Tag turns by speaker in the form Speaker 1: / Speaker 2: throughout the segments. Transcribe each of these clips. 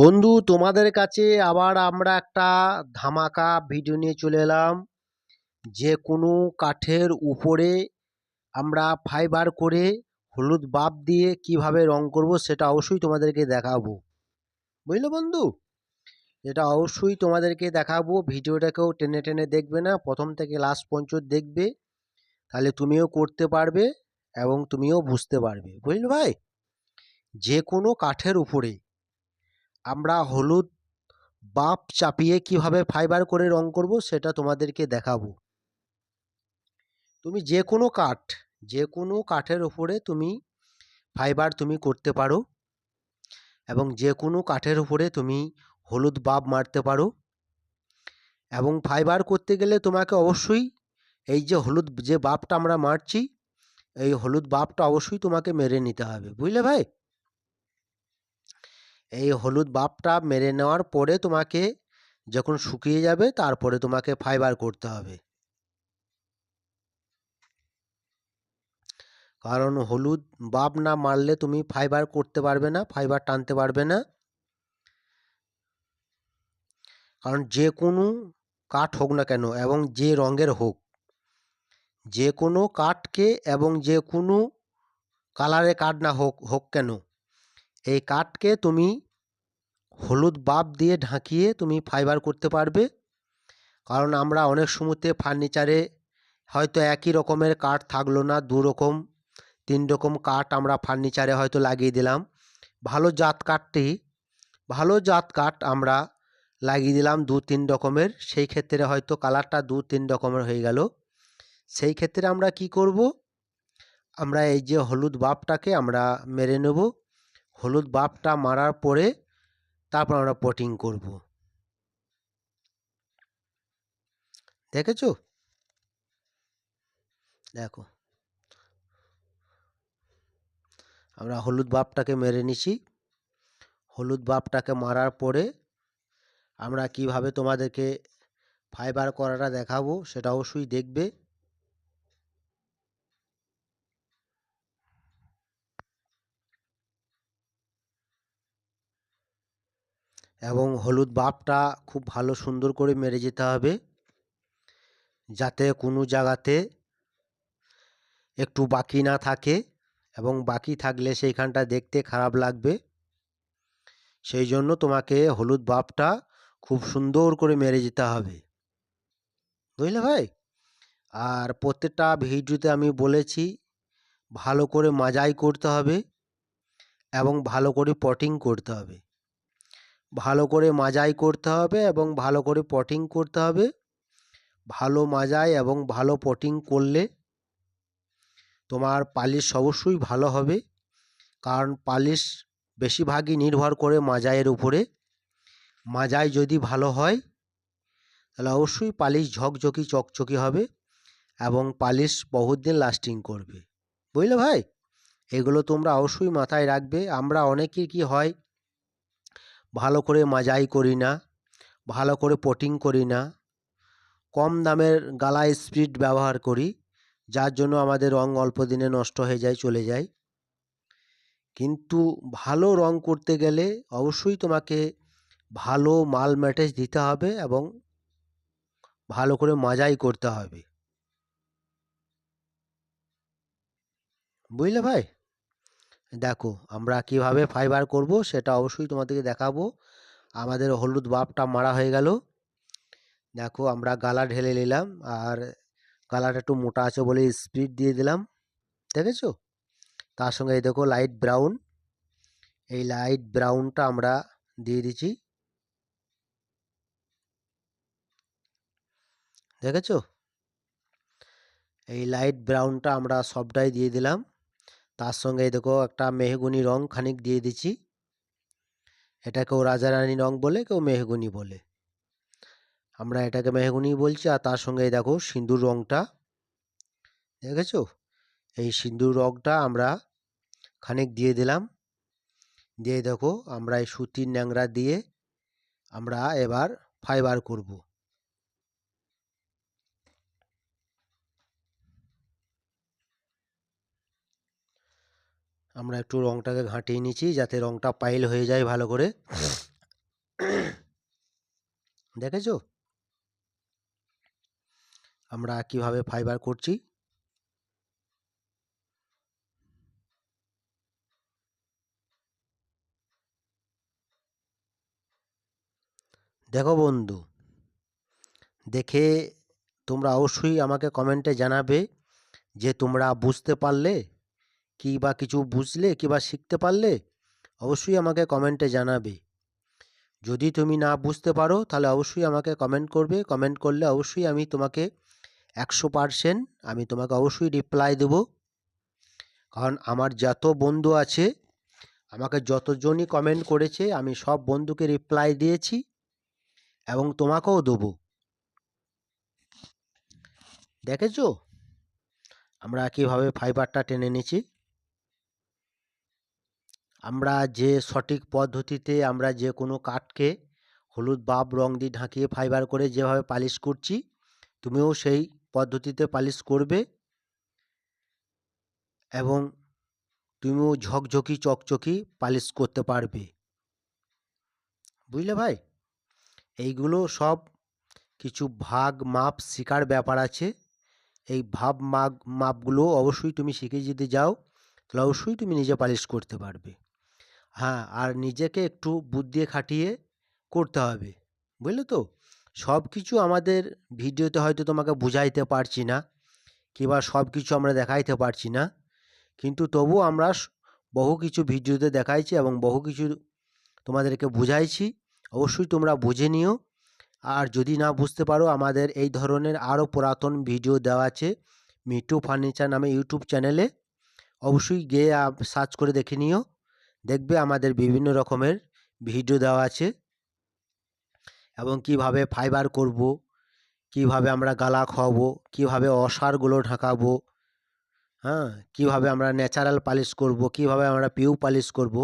Speaker 1: বন্ধু, তোমাদের কাছে আবার আমরা একটা ধামাকা ভিডিও নিয়ে চলে এলাম। যে কোনো কাঠের উপরে আমরা ফাইবার করে হলুদ বাপ দিয়ে কীভাবে রং করব সেটা অবশ্যই তোমাদেরকে দেখাবো। বুঝলে বন্ধু? এটা অবশ্যই তোমাদেরকে দেখাবো। ভিডিওটাকেও টেনে টেনে দেখবে না, প্রথম থেকে লাস্ট পর্যন্ত দেখবে। তাহলে তুমিও করতে পারবে এবং তুমিও বুঝতে পারবে। বুঝলে ভাই? যে কোনো কাঠের উপরে আমরা হলুদ বাপ চাপিয়ে কীভাবে ফাইবার করে রং করব সেটা তোমাদেরকে দেখাবো। তুমি যে কোনো কাঠ যে কোনো কাঠের উপরে তুমি ফাইবার তুমি করতে পারো এবং যে কোনো কাঠের উপরে তুমি হলুদ বাপ মারতে পারো এবং ফাইবার করতে গেলে তোমাকে অবশ্যই এই যে হলুদ যে বাপটা আমরা মারছি, এই হলুদ বাপটা অবশ্যই তোমাকে মেরে নিতে হবে। বুঝলে ভাই? এই হলুদ বাপটা মেরে নেওয়ার পরে তোমাকে যখন শুকিয়ে যাবে, তারপরে তোমাকে ফাইবার করতে হবে। কারণ হলুদ বাপ না মারলে তুমি ফাইবার করতে পারবে না ফাইবার টানতে পারবে না। কারণ যে কোনো কাঠ হোক না কেন, এবং যে রঙের হোক, যে কোনো কাঠকে এবং যে কোনো কালারে কাঠ না হোক হোক কেন এই কাঠকে তুমি হলুদ বাপ দিয়ে ঢাকিয়ে তুমি ফাইবার করতে পারবে। কারণ আমরা অনেক সময়তে ফার্নিচারে হয়তো একই রকমের কাঠ থাকল না, দু রকম, তিন রকম কাঠ আমরা ফার্নিচারে হয়তো লাগিয়ে দিলাম। ভালো জাত কাঠটি, ভালো জাত কাঠ আমরা লাগিয়ে দিলাম দু তিন রকমের, সেই ক্ষেত্রে হয়তো কালারটা দু তিন রকমের হয়ে গেল। সেই ক্ষেত্রে আমরা কি করব? আমরা এই যে হলুদ বাপটাকে আমরা মেরে নেব। হলুদ বাপটা মারার পরে তারপর আমরা পটিং করব। দেখেছ? দেখো। আমরা হলুদ বাপটাকে মেরে নিছি। হলুদ বাপটাকে মারার পরে আমরা কীভাবে তোমাদেরকে ফাইবার করাটা দেখাবো সেটা অবশ্যই দেখবে। এবং হলুদ বাপটা খুব ভালো সুন্দর করে মেরে যেতে হবে যাতে কোনো জায়গাতে একটু বাকি না থাকে এবং বাকি থাকলে সেইখানটা দেখতে খারাপ লাগবে। সেই জন্য তোমাকে হলুদ বাপটা খুব সুন্দর করে মেরে যেতে হবে। বুঝলে ভাই? আর প্রত্যেকটা ভিডিওতে আমি বলেছি, ভালো করে মাজাই করতে হবে এবং ভালো করে পটিং করতে হবে। ভালো করে মাজাই করতে হবে এবং ভালো করে পটিং করতে হবে। ভালো মাজাই এবং ভালো পটিং করলে তোমার পালিশ অবশ্যই ভালো হবে। কারণ পালিশ বেশিরভাগই নির্ভর করে মাজাইয়ের উপরে। মাজাই যদি ভালো হয়, তাহলে অবশ্যই পালিশ ঝকঝকি চকচকি হবে এবং পালিশ বহুত দিন লাস্টিং করবে। বুঝলে ভাই? এগুলো তোমরা অবশ্যই মাথায় রাখবে। আমরা অনেকেই কি হয় ভালো করে মাজাই করি না, ভালো করে পটিং করি না, কম দামের গালা স্পিড ব্যবহার করি, যার জন্য আমাদের রং অল্প দিনে নষ্ট হয়ে যায়, চলে যায়। কিন্তু ভালো রং করতে গেলে অবশ্যই তোমাকে ভালো মাল ম্যাটেজ দিতে হবে এবং ভালো করে মাজাই করতে হবে। বুঝলে ভাই? দেখো আমরা কীভাবে ফাইবার করব সেটা অবশ্যই তোমাদেরকে দেখাবো। আমাদের হলুদ বাপটা মারা হয়ে গেল। দেখো আমরা গালা ঢেলে নিলাম আর গালাটা একটু মোটা আছে বলে স্পিড দিয়ে দিলাম। দেখেছ? তার সঙ্গে এই দেখো লাইট ব্রাউন এই লাইট ব্রাউনটা আমরা দিয়ে দিচ্ছি। দেখেছ? এই লাইট ব্রাউনটা আমরা সবটাই দিয়ে দিলাম। তার সঙ্গে দেখো একটা মেহগুনি রং খানিক দিয়ে দিচ্ছি। এটা কেউ রাজারানী রং বলে, কেউ মেহগুনি বলে। আমরা এটাকে মেহগুনি বলছি আর তার সঙ্গে দেখো সিঁদুর রংটা। দেখেছ? এই সিঁদুর রংটা আমরা খানিক দিয়ে দিলাম। দিয়ে দেখো আমরা এই সুতির ন্যাংরা দিয়ে আমরা এবার ফাইবার করব। আমরা একটু রংটাকে ঘাঁটিয়ে নিচ্ছি যাতে রংটা পাইল হয়ে যায় ভালো করে। দেখেছ? আমরা কীভাবে ফাইবার করছি? দেখো বন্ধু, দেখে তোমরা অবশ্যই আমাকে কমেন্টে জানাবে যে তোমরা বুঝতে পারলে কি বা কিছু বুঝলে কি বা শিখতে পারলে অবশ্যই আমাকে কমেন্টে জানাবে। যদি তুমি না বুঝতে পারো, তাহলে অবশ্যই আমাকে কমেন্ট করবে। কমেন্ট করলে অবশ্যই আমি তোমাকে একশো পারসেন্ট আমি তোমাকে অবশ্যই রিপ্লাই দেব। কারণ আমার যত বন্ধু আছে, আমাকে যতজনই কমেন্ট করেছে, আমি সব বন্ধুকে রিপ্লাই দিয়েছি এবং তোমাকেও দেবো। দেখেছ? আমরা কীভাবে ফাইবারটা টেনে নিচ্ছি আমরা যে সঠিক পদ্ধতিতে আমরা যে কোনো কাঠকে হলুদ বাব রং দিয়ে ঢাকিয়ে ফাইবার করে যেভাবে পালিশ করছি, তুমিও সেই পদ্ধতিতে পালিশ করবে। এবং তুমিও ঝকঝকি, চকচকি পালিশ করতে পারবে। বুঝলে ভাই? এইগুলো সব কিছু ভাগ, মাপ শেখার ব্যাপার আছে। এই ভাব, মাগ, মাপগুলো অবশ্যই তুমি শিখে যদি যাও, তাহলে অবশ্যই তুমি নিজে পালিশ করতে পারবে। হ্যাঁ আর নিজেকে একটু বুদ্ধি খাটিয়ে করতে হবে, বুঝলে তো? সব কিছু আমাদের ভিডিওতে হয়তো তোমাকে বুঝাইতে পারছি না, কিংবা সব কিছু আমরা দেখাইতে পারছি না, কিন্তু তবু আমরা বহু কিছু ভিডিওতে দেখাইছি এবং বহু কিছু তোমাদেরকে বুঝাইছি, অবশ্যই তোমরা বুঝে নিও। আর যদি না বুঝতে পারো, আমাদের এই ধরনের আরও পুরাতন ভিডিও দেওয়া আছে মিটু ফার্নিচার নামে ইউটিউব চ্যানেলে, অবশ্যই গিয়ে সার্চ করে দেখে নিও। দেখবে আমাদের বিভিন্ন রকমের ভিডিও দেওয়া আছে। এবং কীভাবে ফাইবার করব, কীভাবে আমরা গালা খাওয়াবো, কীভাবে অসারগুলো ঢাকাবো হ্যাঁ? কীভাবে আমরা ন্যাচারাল পালিশ করব, কীভাবে আমরা পিউ পালিশ করব,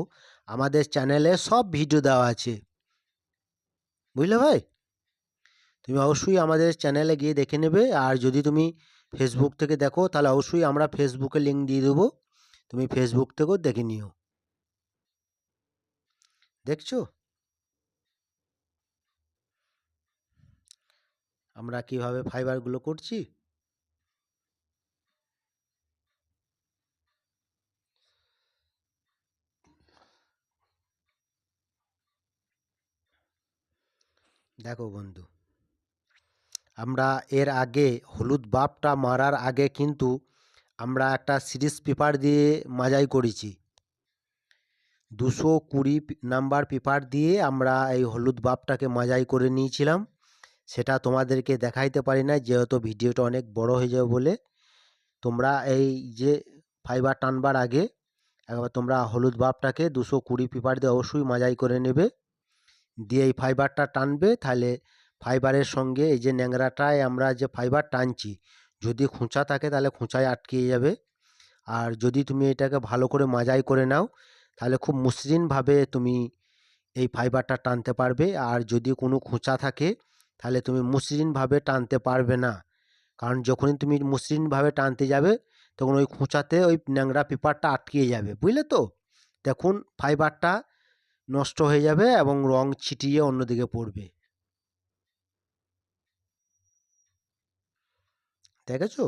Speaker 1: আমাদের চ্যানেলে সব ভিডিও দেওয়া আছে। বুঝলে ভাই? তুমি অবশ্যই আমাদের চ্যানেলে গিয়ে দেখে নেবে। আর যদি তুমি ফেসবুক থেকে দেখো, তাহলে অবশ্যই আমরা ফেসবুকে লিঙ্ক দিয়ে দেবো। তুমি ফেসবুক থেকেও দেখে নিও। দেখছ? আমরা কীভাবে ফাইবারগুলো করছি? দেখো বন্ধু, আমরা এর আগে হলুদ বাপটা মারার আগে কিন্তু আমরা একটা সিরিজ পেপার দিয়ে মাজাই করেছি। দুশো কুড়ি নাম্বার পেপার দিয়ে আমরা এই হলুদ বাপটাকে মাজাই করে নিয়েছিলাম। সেটা তোমাদেরকে দেখাইতে পারি না যেহেতু ভিডিওটা অনেক বড় হয়ে যাবে বলে। তোমরা এই যে ফাইবার টানবার আগে একবার তোমরা হলুদ বাপটাকে দুশো কুড়ি পেপার দিয়ে অবশ্যই মাজাই করে নেবে। দিয়ে এই ফাইবারটা টানবে, তাহলে ফাইবারের সঙ্গে এই যে ন্যাংরাটায় আমরা যে ফাইবার টানছি, যদি খোঁচা থাকে তাহলে খোঁচায় আটকে যাবে। আর যদি তুমি এটাকে ভালো করে মাজাই করে নাও তাহলে খুব মসৃণভাবে তুমি এই ফাইবারটা টানতে পারবে। আর যদি কোনো খোঁচা থাকে, তাহলে তুমি মসৃণভাবে টানতে পারবে না। কারণ যখনই তুমি মসৃণভাবে টানতে যাবে, তখন ওই খোঁচাতে ওই ন্যাংরা পেপারটা আটকে যাবে, বুঝলে তো? দেখুন ফাইবারটা নষ্ট হয়ে যাবে এবং রং ছিটিয়ে অন্যদিকে পড়বে। দেখেছ?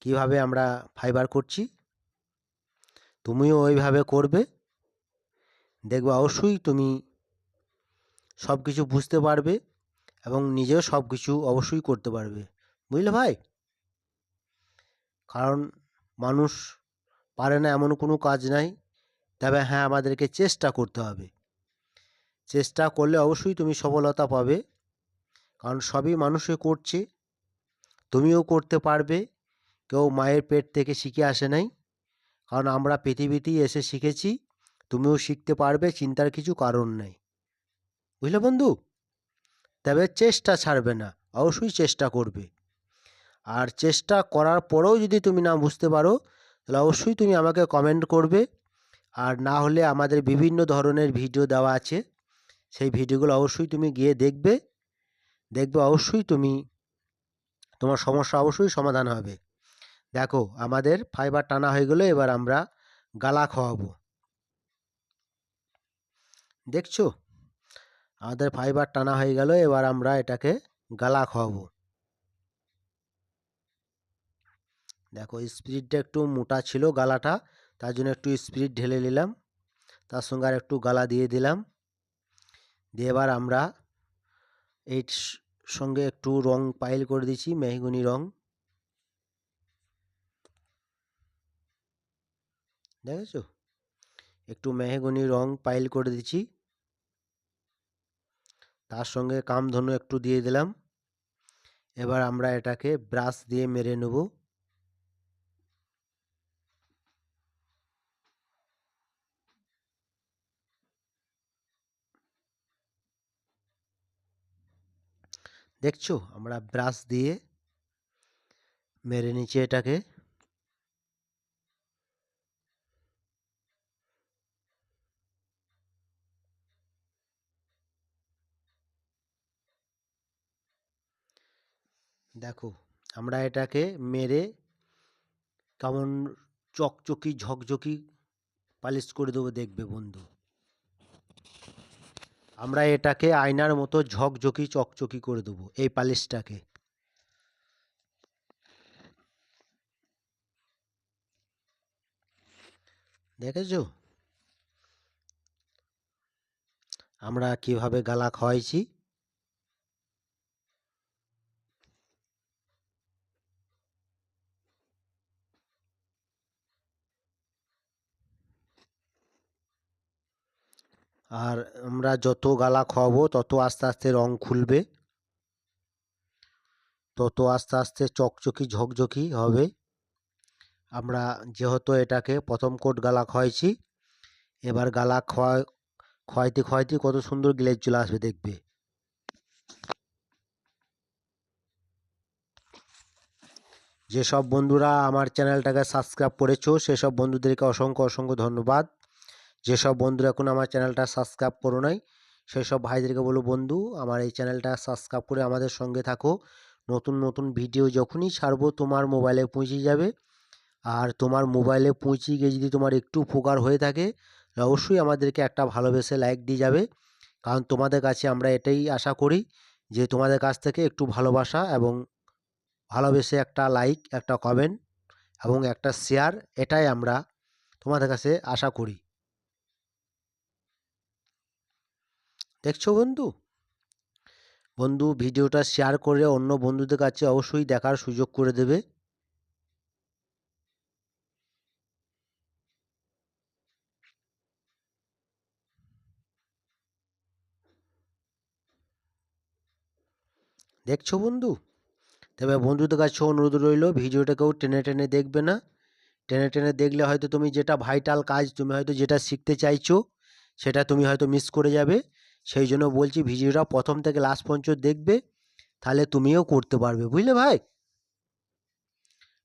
Speaker 1: কীভাবে আমরা ফাইবার করছি? তুমিও ওইভাবে করবে? দেখবে অবশ্যই তুমি সব কিছু বুঝতে পারবে এবং নিজেও সব কিছু অবশ্যই করতে পারবে। বুঝলে ভাই? কারণ মানুষ পারে না এমন কোনো কাজ নাই, তবে হ্যাঁ আমাদেরকে চেষ্টা করতে হবে। চেষ্টা করলে অবশ্যই তুমি সফলতা পাবে, কারণ সবই মানুষে করছে, তুমিও করতে পারবে, কেউ মায়ের পেট থেকে শিখে আসে নাই। কারণ আমরা পৃথিবীতেই এসে শিখেছি, তুমিও শিখতে পারবে, চিন্তার কিছু কারণ নেই। বুঝলে বন্ধু? তবে চেষ্টা ছাড়বে না, অবশ্যই চেষ্টা করবে। আর চেষ্টা করার পরেও যদি তুমি না বুঝতে পারো, তাহলে অবশ্যই তুমি আমাকে কমেন্ট করবে। আর না হলে আমাদের বিভিন্ন ধরনের ভিডিও দেওয়া আছে, সেই ভিডিওগুলো অবশ্যই তুমি গিয়ে দেখবে। দেখবে অবশ্যই তুমি, তোমার সমস্যা অবশ্যই সমাধান হবে। দেখো, আমাদের ফাইবার টানা হয়ে গেলো, এবার আমরা গালা খাওয়াবো। দেখছ? আমাদের ফাইবার টানা হয়ে গেল, এবার আমরা এটাকে গালা খাওয়াবো। দেখো স্পিরিটটা একটু মোটা ছিল গালাটা, তার জন্য একটু স্পিরিট ঢেলে নিলাম, তার সঙ্গে আর একটু গালা দিয়ে দিলাম। দিয়ে এবার আমরা এই সঙ্গে একটু রং পাইল করে দিচ্ছি মেহগুনি রং। দেখেছ? একটু মেহগুনি রং পাইল করে দিচ্ছি। তার সঙ্গে কামধনু একটু দিয়ে দিলাম। এবার আমরা এটাকে ব্রাশ দিয়ে মেরে নেব। দেখছ? আমরা ব্রাশ দিয়ে মেরে নিচ্ছি এটাকে। দেখো, আমরা এটাকে মেরে কেমন চকচকি, ঝকঝকি পালিশ করে দেবো, দেখবে বন্ধু। আমরা এটাকে আয়নার মতো ঝকঝকি, চকচকি করে দেবো, এই পালিশটাকে। দেখেছ? আমরা কীভাবে গালা খাওয়াইছি? আর আমরা যত গালা খাওয়াবো, তত আস্তে আস্তে রং খুলবে। তত আস্তে আস্তে চকচকি ঝকঝকি হবে। আমরা যেহেতু এটাকে প্রথম কোট গালা খাওয়াইছি, এবার গালা খাওয়া, খাওয়াইতে খাওয়াইতে কত সুন্দর গ্লেজ চলে আসবে দেখবে। যেসব বন্ধুরা আমার চ্যানেলটাকে সাবস্ক্রাইব করেছ, সেসব বন্ধুদেরকে অসংখ্য অসংখ্য ধন্যবাদ। যেসব বন্ধুরা এখন আমার চ্যানেলটা সাবস্ক্রাইব করো নাই সেই সব ভাইদেরকে বলো বন্ধু, আমার এই চ্যানেলটা সাবস্ক্রাইব করে আমাদের সঙ্গে থাকো। নতুন নতুন ভিডিও যখনই ছাড়বো, তোমার মোবাইলে পৌঁছে যাবে। আর তোমার মোবাইলে পৌঁছে গিয়ে যদি তোমার একটু উপকার হয়ে থাকে, অবশ্যই আমাদেরকে একটা ভালোবেসে লাইক দিয়ে যাবে। কারণ তোমাদের কাছে আমরা এটাই আশা করি যে তোমাদের কাছ থেকে একটু ভালোবাসা এবং ভালোবেসে একটা লাইক একটা কমেন্ট এবং একটা শেয়ার এটাই আমরা তোমাদের কাছে আশা করি। দেখছ বন্ধু? বন্ধু ভিডিওটা শেয়ার করে অন্য বন্ধুদের কাছে অবশ্যই দেখার সুযোগ করে দেবে। দেখছ বন্ধু? তবে বন্ধুদের কাছে অনুরোধ রইল, ভিডিওটা কেউ টেনে টেনে দেখবে না। টেনে টেনে দেখলে হয়তো তুমি যেটা ভাইটাল কাজ, তুমি হয়তো যেটা শিখতে চাইছো, সেটা তুমি হয়তো মিস করে যাবে। সেই জন্য বলছি ভিডিওটা প্রথম থেকে লাস্ট পর্যন্ত দেখবে, তাহলে তুমিও করতে পারবে, বুঝলে ভাই?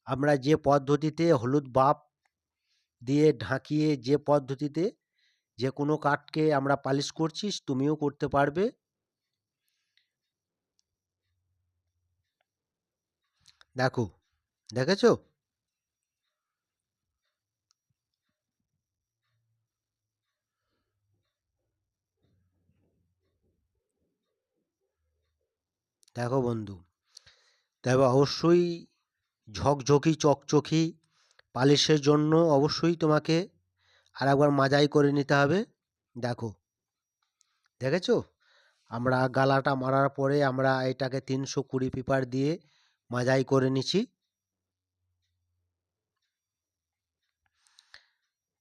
Speaker 1: আমরা যে পদ্ধতিতে হলুদ বাপ দিয়ে ঢাকিয়ে যে পদ্ধতিতে যে কোনো কাঠকে আমরা পালিশ করছিস তুমিও করতে পারবে। দেখো, দেখেছ? দেখো বন্ধু তবে অবশ্যই ঝকঝকি, চকচকি পালিশের জন্য অবশ্যই তোমাকে আর একবার মাজাই করে নিতে হবে। দেখো, দেখেছ? আমরা গালাটা মারার পরে আমরা এটাকে তিনশো কুড়ি পেপার দিয়ে মাজাই করে নিছি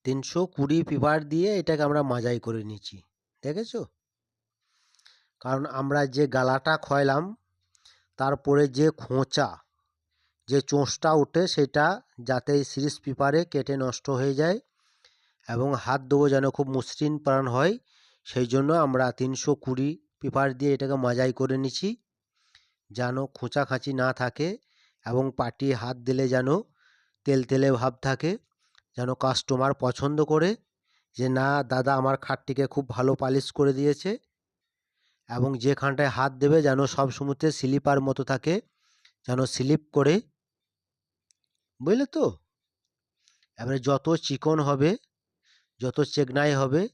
Speaker 1: তিনশো কুড়ি পেপার দিয়ে এটাকে আমরা মাজাই করে নিচ্ছি। দেখেছ? কারণ আমরা যে গালাটা খয়লাম তারপরে যে খোঁচা, যে চোঁচটা ওঠে সেটা যাতে সিরিজ পেপারে কেটে নষ্ট হয়ে যায় এবং হাত দেবো যেন খুব মসৃণ প্রাণ হয়, সেই জন্য আমরা তিনশো কুড়ি পেপার দিয়ে এটাকে মাজাই করে নিছি যেন খোঁচাখাঁচি না থাকে এবং পাটি হাত দিলে যেন তেল তেলে ভাব থাকে, যেন কাস্টমার পছন্দ করে যে, না, দাদা, আমার খাটটিকে খুব ভালো পালিশ করে দিয়েছে। এবং যেখানটায় হাত দেবে যেন সব সময়তে স্লিপার মতো থাকে, যেন স্লিপ করে। বুঝলে তো? এবারে যত চিকন হবে, যত চেকনাই হবে,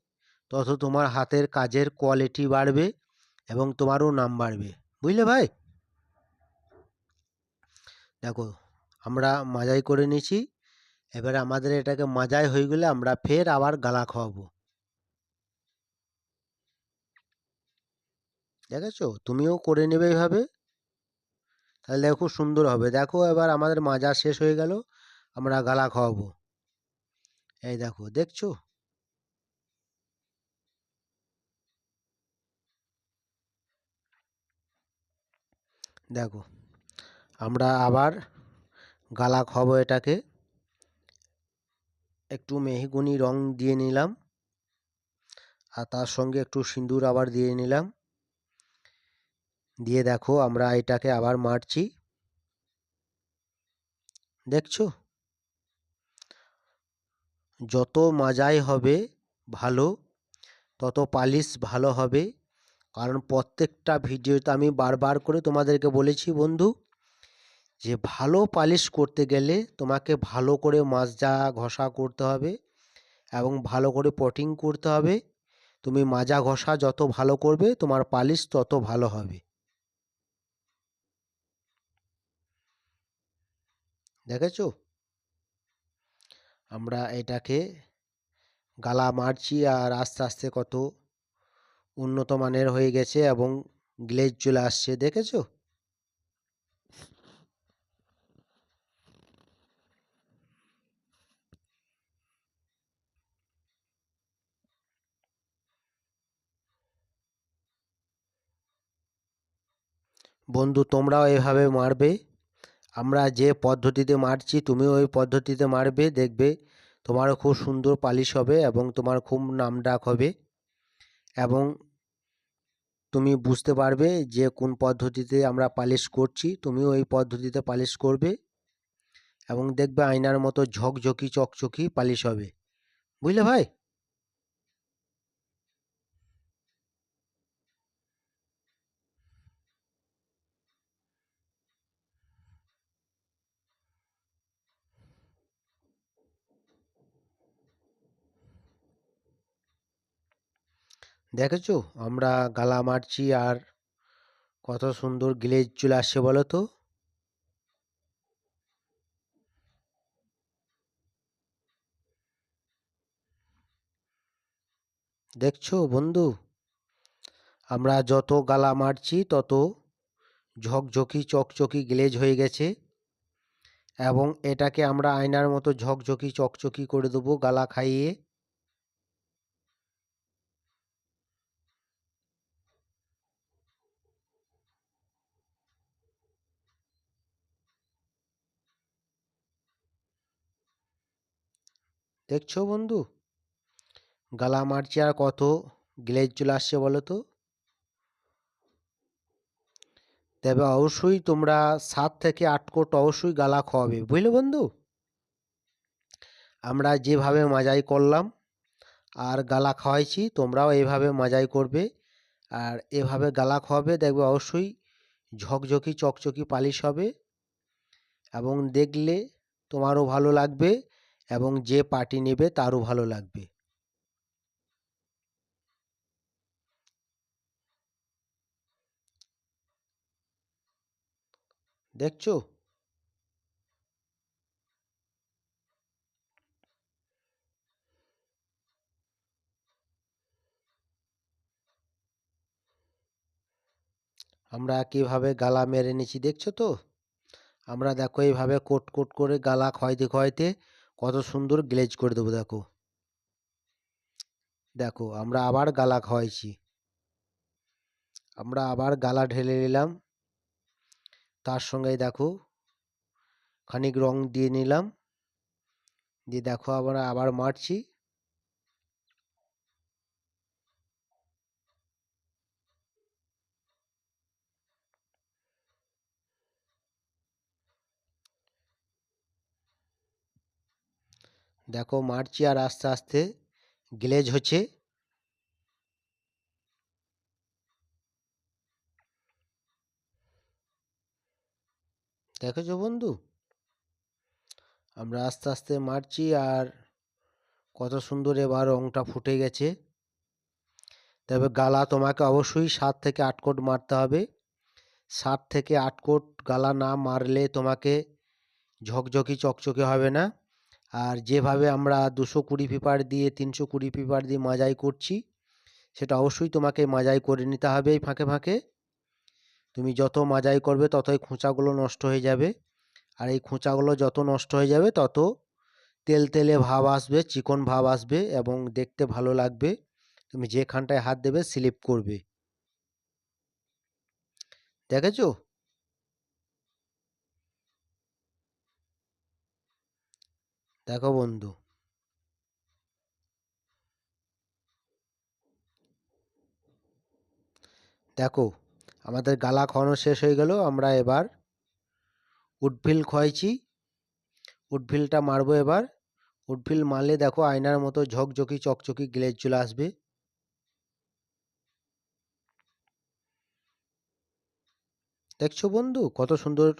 Speaker 1: তত তোমার হাতের কাজের কোয়ালিটি বাড়বে এবং তোমারও নাম বাড়বে। বুঝলে ভাই? দেখো, আমরা মাজাই করে নিয়েছি। এবারে আমাদের এটাকে মাজাই হয়ে গেলে আমরা ফের আবার গালা খাওয়াবো। দেখেছ? তুমিও করে নেবে এইভাবে তাহলে দেখো খুব সুন্দর হবে। দেখো এবার আমাদের মাজা শেষ হয়ে গেল, আমরা গালা খাওয়াবো। এই দেখো, দেখছ? দেখো, আমরা আবার গালা খাব এটাকে। একটু মেহগুনি রং দিয়ে নিলাম, আর তার সঙ্গে একটু সিঁদুর আবার দিয়ে নিলাম। দিয়ে দেখো আমরা এটাকে আবার মারছি। দেখছ? যত মাজাই হবে ভালো, তত পালিশ ভালো হবে। কারণ প্রত্যেকটা ভিডিওতে আমি বারবার করে তোমাদেরকে বলেছি বন্ধু, যে ভালো পালিশ করতে গেলে তোমাকে ভালো করে মাজা ঘষা করতে হবে এবং ভালো করে পটিং করতে হবে। তুমি মাজা ঘষা যত ভালো করবে, তোমার পালিশ তত ভালো হবে। দেখেছ? আমরা এটাকে গালা মারছি আর আস্তে আস্তে কত উন্নত মানের হয়ে গেছে এবং গ্লেজ চলে আসছে, দেখেছ? বন্ধু, তোমরাও এভাবে মারবে। আমরা যে পদ্ধতিতে মারছি তুমিও ওই পদ্ধতিতে মারবে, দেখবে তোমারও খুব সুন্দর পালিশ হবে এবং তোমার খুব নাম ডাক হবে এবং তুমি বুঝতে পারবে যে কোন পদ্ধতিতে আমরা পালিশ করছি, তুমিও ওই পদ্ধতিতে পালিশ করবে এবং দেখবে আয়নার মতো ঝকঝকি, চকচকি পালিশ হবে। বুঝলে ভাই? দেখেছ? আমরা গালা মারছি আর কত সুন্দর গ্লেজ চলে আসছে বলো তো দেখছ বন্ধু? আমরা যত গালা মারছি তত ঝকঝকি চকচকি গ্লেজ হয়ে গেছে এবং এটাকে আমরা আয়নার মতো ঝকঝকি চকচকি করে দেবো গালা খাইয়ে। দেখছ বন্ধু? গালা মারছে আর কত? গ্লেজ চলে আসছে বলো তো তবে অবশ্যই তোমরা সাত থেকে আট কোট অবশ্যই গালা খাওয়াবে বুঝলে বন্ধু? আমরা যেভাবে মাজাই করলাম আর গালা খাওয়াইছি, তোমরাও এইভাবে মাজাই করবে। আর এভাবে গালা খাওয়াবে দেখবে অবশ্যই ঝকঝকি চকচকি পালিশ হবে এবং দেখলে তোমারও ভালো লাগবে। এবং যে পার্টি নেবে তারও ভালো লাগবে। দেখছ? আমরা কীভাবে গালা মেরে নিচ্ছি দেখছ তো? আমরা দেখো এইভাবে কোট কোট করে গালা খয়তে খয়তে কত সুন্দর গ্লেজ করে দেবো, দেখো। দেখো, আমরা আবার গালা খাওয়াইছি। আমরা আবার গালা ঢেলে নিলাম। তার সঙ্গে দেখো, খানিক রং দিয়ে নিলাম। দিয়ে দেখো, আমরা আবার মারছি। দেখো মারছি আর আস্তে আস্তে গ্লেজ হচ্ছে। দেখেছ বন্ধু? আমরা আস্তে আস্তে মারছি আর কত সুন্দর এবার রংটা ফুটে গেছে। তবে গালা তোমাকে অবশ্যই সাত থেকে আট কোট মারতে হবে। সাত থেকে আট কোট গালা না মারলে তোমাকে ঝকঝকি চকচকে হবে না। আর যেভাবে আমরা দুশো কুড়ি পেপার দিয়ে, তিনশো কুড়ি পেপার দিয়ে মাজাই করছি, সেটা অবশ্যই তোমাকে মাজাই করে নিতে হবে এই ফাঁকে ফাঁকে। তুমি যত মাজাই করবে, ততই খোঁচাগুলো নষ্ট হয়ে যাবে। আর এই খোঁচাগুলো যত নষ্ট হয়ে যাবে, তত তেল তেলে ভাব আসবে, চিকন ভাব আসবে এবং দেখতে ভালো লাগবে। তুমি যেখানটায় হাত দেবে, স্লিপ করবে। দেখেছ? দেখো বন্ধু। দেখো, আমাদের গালা খাওয়ানো শেষ হয়ে গেল, আমরা এবার উডফিল খোয়াইছি। উডফিলটা মারবো এবার। উডফিল মারলে দেখো আয়নার মতো ঝকঝকি, চকচকি গ্লেজ চলে আসবে। দেখছ বন্ধু, কত সুন্দর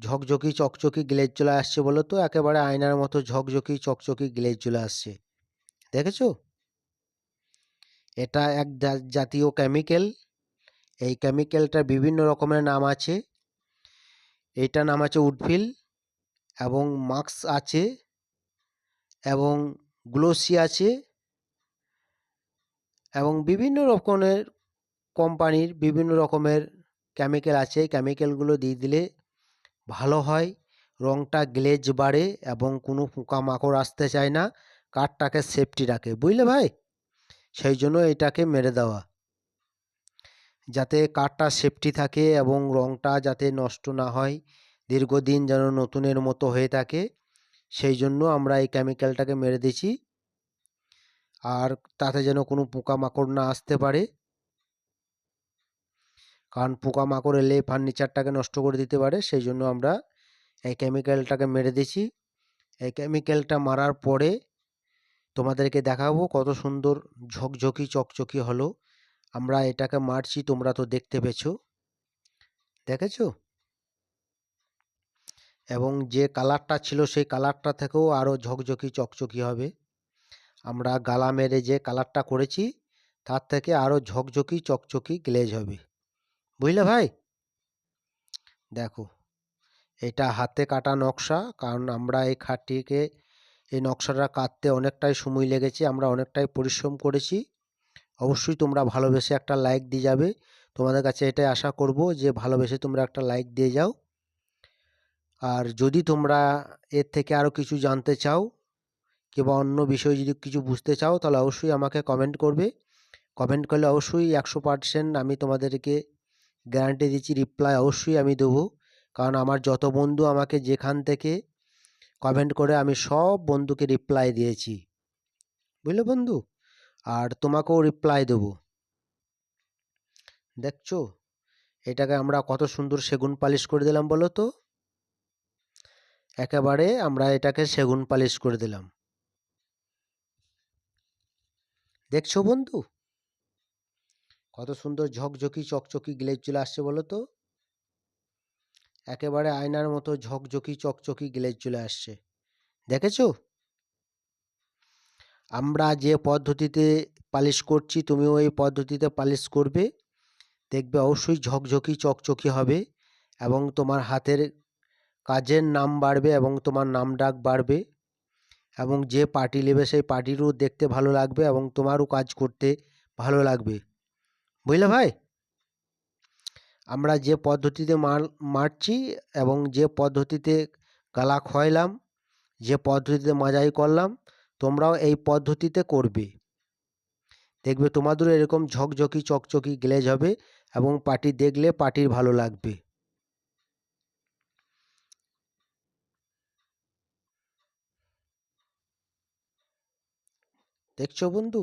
Speaker 1: ঝকঝকি চকচকি গ্লেজ চলে আসছে বলো তো? একেবারে আয়নার মতো ঝকঝকি চকচকি গ্লেজ চলে আসছে। দেখেছ? এটা এক জাতীয় কেমিক্যাল এই কেমিক্যালটার বিভিন্ন রকমের নাম আছে। এইটার নাম আছে উডফিল এবং মাক্স আছে এবং গ্লোসি আছে এবং বিভিন্ন রকমের কোম্পানির বিভিন্ন রকমের কেমিক্যাল আছে। এই কেমিক্যালগুলো দিয়ে দিলে ভালো হয়, রংটা গ্লেজ বাড়ে এবং কোনো পোকামাকড় আসতে চায় না, কাঠটাকে সেফটি রাখে। বুঝলে ভাই? সেই জন্য এটাকে মেরে দেওয়া। যাতে কাঠটা সেফটি থাকে এবং রংটা যাতে নষ্ট না হয়, দীর্ঘদিন যেন নতুনের মতো হয়ে থাকে, সেই জন্য আমরা এই কেমিক্যালটাকে মেরে দিছি আর তাতে যেন কোনো পোকামাকড় না আসতে পারে কারণ পোকামাকড় এলে ফার্নিচারটাকে নষ্ট করে দিতে পারে, সেই জন্য আমরা এই কেমিক্যালটাকে মেরে দিছি এই কেমিক্যালটা মারার পরে তোমাদেরকে দেখাবো কত সুন্দর ঝকঝকি চকচকি হলো। আমরা এটাকে মারছি, তোমরা তো দেখতে পেছো দেখেছ? এবং যে কালারটা ছিল সেই কালারটা থেকেও আরও ঝকঝকি চকচকি হবে। আমরা গালা মেরে যে কালারটা করেছি, তার থেকে আরও ঝকঝকি চকচকি গ্লেজ হবে। বুঝলে ভাই? দেখো, এটা হাতে কাটা নকশা। কারণ আমরা এই খাটটিকে, এই নকশাটা কাটতে অনেকটাই সময় লেগেছে, আমরা অনেকটাই পরিশ্রম করেছি। অবশ্যই তোমরা ভালোবেসে একটা লাইক দিয়ে যাবে। তোমাদের কাছে এটাই আশা করব যে, ভালোবেসে তোমরা একটা লাইক দিয়ে যাও। আর যদি তোমরা এর থেকে আরও কিছু জানতে চাও, কিংবা অন্য বিষয়ে যদি কিছু বুঝতে চাও, তাহলে অবশ্যই আমাকে কমেন্ট করবে। কমেন্ট করলে অবশ্যই একশো পার্সেন্ট আমি তোমাদেরকে গ্যারান্টি দিচ্ছি রিপ্লাই অবশ্যই আমি দেবো। কারণ আমার যত বন্ধু আমাকে যেখান থেকে কমেন্ট করে, আমি সব বন্ধুকে রিপ্লাই দিয়েছি। বুঝলে বন্ধু? আর তোমাকেও রিপ্লাই দেবো। দেখছ? এটাকে আমরা কত সুন্দর সেগুন পালিশ করে দিলাম বলো তো? একেবারে আমরা এটাকে সেগুন পালিশ করে দিলাম। দেখছ বন্ধু? কত সুন্দর ঝকঝকি, চকচকি গ্লেজ চলে আসছে বলো তো? একেবারে আয়নার মতো ঝকঝকি, চকচকি গ্লেজ চলে আসছে। দেখেছ? আমরা যে পদ্ধতিতে পালিশ করছি, তুমিও এই পদ্ধতিতে পালিশ করবে। দেখবে অবশ্যই ঝকঝকি, চকচকি হবে এবং তোমার হাতের কাজের নাম বাড়বে এবং তোমার নাম ডাক বাড়বে এবং যে পার্টি নেবে সেই পার্টিরও দেখতে ভালো লাগবে এবং তোমারও কাজ করতে ভালো লাগবে। বুঝলে ভাই? আমরা যে পদ্ধতিতে মার, মারছি এবং যে পদ্ধতিতে গালা খোয়াইলাম, যে পদ্ধতিতে মাজাই করলাম, তোমরাও এই পদ্ধতিতে করবে। দেখবে তোমাদেরও এরকম ঝকঝকি, চকচকি গ্লেজ হবে এবং পার্টি দেখলে পার্টির ভালো লাগবে। দেখছ বন্ধু?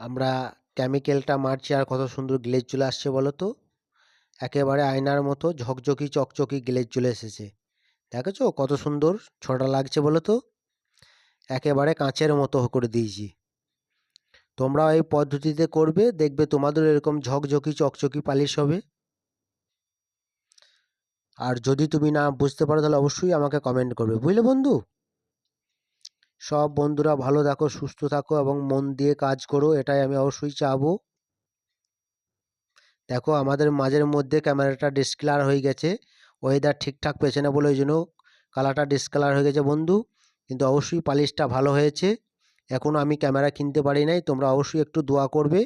Speaker 1: আমরা কেমিক্যালটা মারছি আর কত সুন্দর গ্লেজ চলে আসছে বলো তো একেবারে আয়নার মতো ঝকঝকি চকচকি গ্লেজ চলে এসেছে। দেখেছ? কত সুন্দর ছটা লাগছে বলো তো একেবারে কাঁচের মতো করে দিয়েছি। তোমরাও এই পদ্ধতিতে করবে, দেখবে তোমাদের এরকম ঝকঝকি চকচকি পালিশ হবে। আর যদি তুমি না বুঝতে পারো তাহলে অবশ্যই আমাকে কমেন্ট করবে। বুঝলে বন্ধু? সব বন্ধুরা ভালো থাকো, সুস্থ থাকো এবং মন দিয়ে কাজ করো, এটাই আমি অবশ্যই চাবো। দেখো আমাদের মাঝের মধ্যে ক্যামেরাটা ডিসকালার হয়ে গেছে ওয়েদার ঠিকঠাক পেছে না বলে ওই জন্য কালারটা ডিসকালার হয়ে গেছে বন্ধু, কিন্তু অবশ্যই পালিশটা ভালো হয়েছে। এখনও আমি ক্যামেরা কিনতে পারি নাই, তোমরা অবশ্যই একটু দোয়া করবে,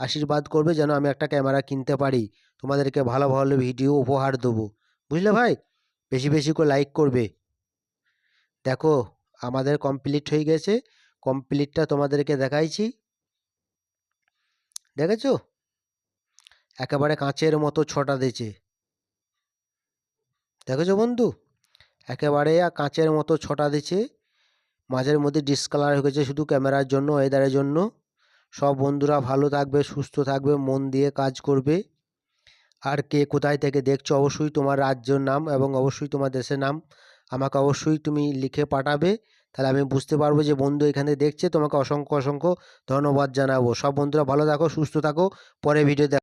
Speaker 1: আশীর্বাদ করবে যেন আমি একটা ক্যামেরা কিনতে পারি। তোমাদেরকে ভালো ভালো ভিডিও উপহার দেবো। বুঝলে ভাই? বেশি বেশি করে লাইক করবে। দেখো আমাদের কমপ্লিট হয়ে গেছে। কমপ্লিটটা তোমাদেরকে দেখাইছি। দেখেছ? একেবারে কাঁচের মতো ছটা দিয়েছে। দেখেছ বন্ধু? একেবারে কাঁচের মতো ছটা দিচ্ছে মাঝের মধ্যে ডিসকালার হয়ে গেছে শুধু ক্যামেরার জন্য ওয়েদারের জন্য। সব বন্ধুরা ভালো থাকবে, সুস্থ থাকবে, মন দিয়ে কাজ করবে। আর কে কোথায় থেকে দেখছ অবশ্যই তোমার রাজ্যর নাম এবং অবশ্যই তোমার দেশের নাম। আমাকে অবশ্যই তুমি লিখে পাঠাবে। তাহলে আমি বুঝতে পারব যে বন্ধু এখানে দেখছে, তোমাকে অসংখ্য অসংখ্য ধন্যবাদ জানাব। সব বন্ধুরা ভালো থাকো, সুস্থ থাকো। পরে ভিডিও